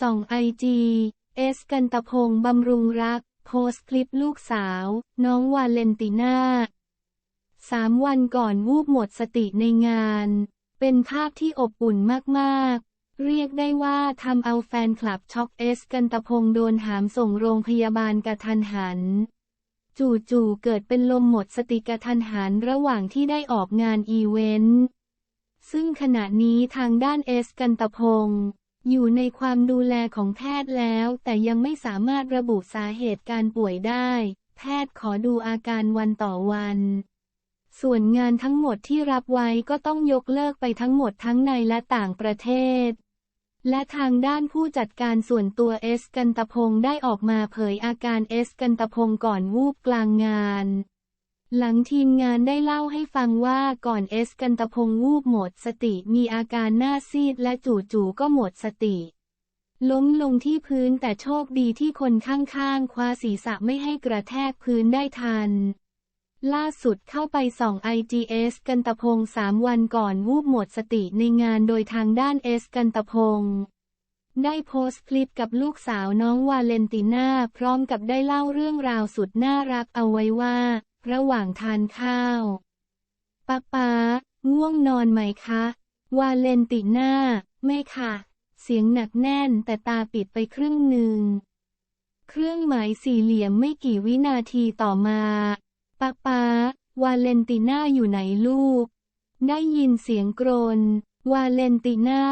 ส่องไอจีเอสกันตะพงษ์บำรุงรัก โพสต์คลิปลูกสาว น้องวาเลนติน่าสามวันก่อนวูบหมดสติในงาน เป็นภาพที่อบอุ่นมากๆ เรียกได้ว่าทำเอาแฟนคลับช็อกเอสกันตะพงษ์โดนหามส่งโรงพยาบาลกระทันหัน จู่ๆเกิดเป็นลมหมดสติกระทันหันระหว่างที่ได้ออกงานอีเวนต์ซึ่งขณะนี้ทางด้านเอสกันตะพงษ์ อยู่ในความดูแลของแพทย์แล้ว แต่ยังไม่สามารถระบุสาเหตุการป่วยได้ แพทย์ขอดูอาการวันต่อวัน ส่วนงานทั้งหมดที่รับไว้ก็ต้องยกเลิกไปทั้งหมดทั้งในและต่างประเทศ และทางด้านผู้จัดการส่วนตัวเอสกันตพงษ์ได้ออกมาเผยอาการเอสกันตพงษ์ก่อนวูบกลางงาน หลังทีมงานได้เล่าให้ฟังว่าก่อนเอสกันตพงษ์วูบหมดสติมีอาการหน้าซีดและจู่ๆก็หมดสติ ล้มลงที่พื้นแต่โชคดีที่คนข้างๆ คว้าศีรษะไม่ให้กระแทกพื้นได้ทัน ล่าสุดเข้าไปส่อง IGS กันตพงสามวันก่อนวูบหมดสติในงานโดยทางด้านเอสกันตพงได้โพสต์คลิปกับลูกสาวน้องวาเลนติน่าพร้อมกับได้เล่าเรื่องราวสุดน่ารักเอาไว้ว่าระหว่างทานข้าวป้าป๊าง่วงนอนไหมคะ วาเลนติน่า ไม่ค่ะ เสียงหนักแน่นแต่ตาปิดไปครึ่งหนึ่ง เครื่องหมายสี่เหลี่ยมไม่กี่วินาทีต่อมาป้าป๊าวาเลนติน่าอยู่ไหนลูก ได้ยินเสียงกรน วาเลนติน่า